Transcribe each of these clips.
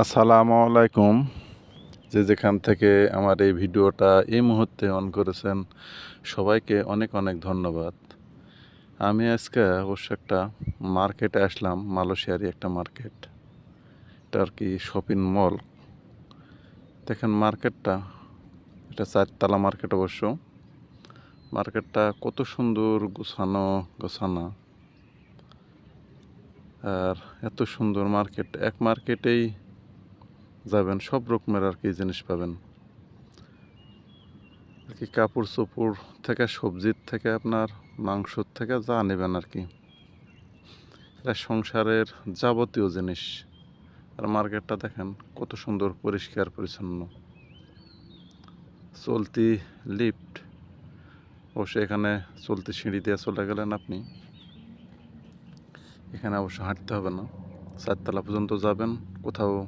আসসালামু আলাইকুম। যে যেখান থেকে আমার এই ভিডিওটা এই মুহূর্তে অন করেছেন, সবাইকে অনেক অনেক ধন্যবাদ। আমি আজকে অবশ্য একটা মার্কেটে আসলাম, মালয়েশিয়ারই একটা মার্কেট। এটা আর কি শপিং মল দেখেন মার্কেটটা, এটা চারতলা মার্কেট অবশ্য। মার্কেটটা কত সুন্দর গোছানো গোছানো। আর এত সুন্দর মার্কেট। এক মার্কেটেই যাবেন, সব রকমের আর কি জিনিস পাবেন। আর কি কাপড় চোপড় থেকে, সবজির থেকে আপনার, মাংসর থেকে যা নেবেন আর কি। এটা সংসারের যাবতীয় জিনিস। আর মার্কেটটা দেখেন, কত সুন্দর, পরিষ্কার, পরিচ্ছন্ন। চলতি লিফট, অবশ্য এখানে চলতি সিঁড়ি দিয়ে চলে গেলেন আপনি। এখানে অবশ্য হাঁটতে হবে না। চারতলা পর্যন্ত যাবেন, কোথাও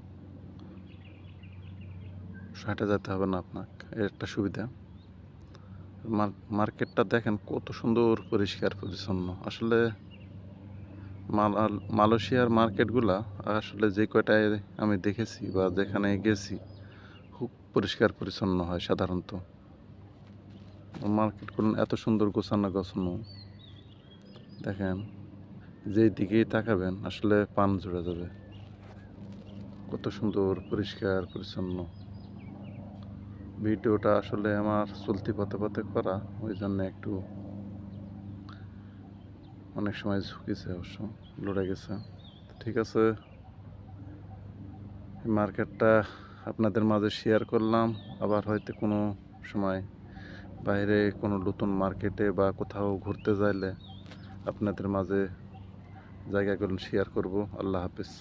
হাঁটে যেতে হবে না আপনাকে, এর একটা সুবিধা। মার- মার্কেটটা দেখেন কত সুন্দর পরিষ্কার, পরিচ্ছন্ন। আসলে মাল- মালয়েশিয়ার মার্কেটগুলা আসলে যে কয়টায় আমি দেখেছি বা যেখানে গেছি, খুব পরিষ্কার, পরিচ্ছন্ন হয় সাধারণত। মার্কেটগুলো এত সুন্দর গোছানো গোছানো। দেখেন, যেই দিকেই তাকাবেন, আসলে পান জুড়ে যাবে। কত সুন্দর, পরিষ্কার, পরিচ্ছন্ন। ভিডিওটা আসলে আমার চলতি পথে পথে করা, ওই জন্য একটু অনেক সময় ঝুঁকিছে অবশ্য, লড়ে গেছে। ঠিক আছে মার্কেটটা আপনাদের মাঝে শেয়ার করলাম, আবার হয়তো কোনো সময় বাইরে কোনো নতুন মার্কেটে বা কোথাও ঘুরতে যাইলে আপনাদের মাঝে জায়গাগুলো শেয়ার করব। আল্লাহ হাফিজ।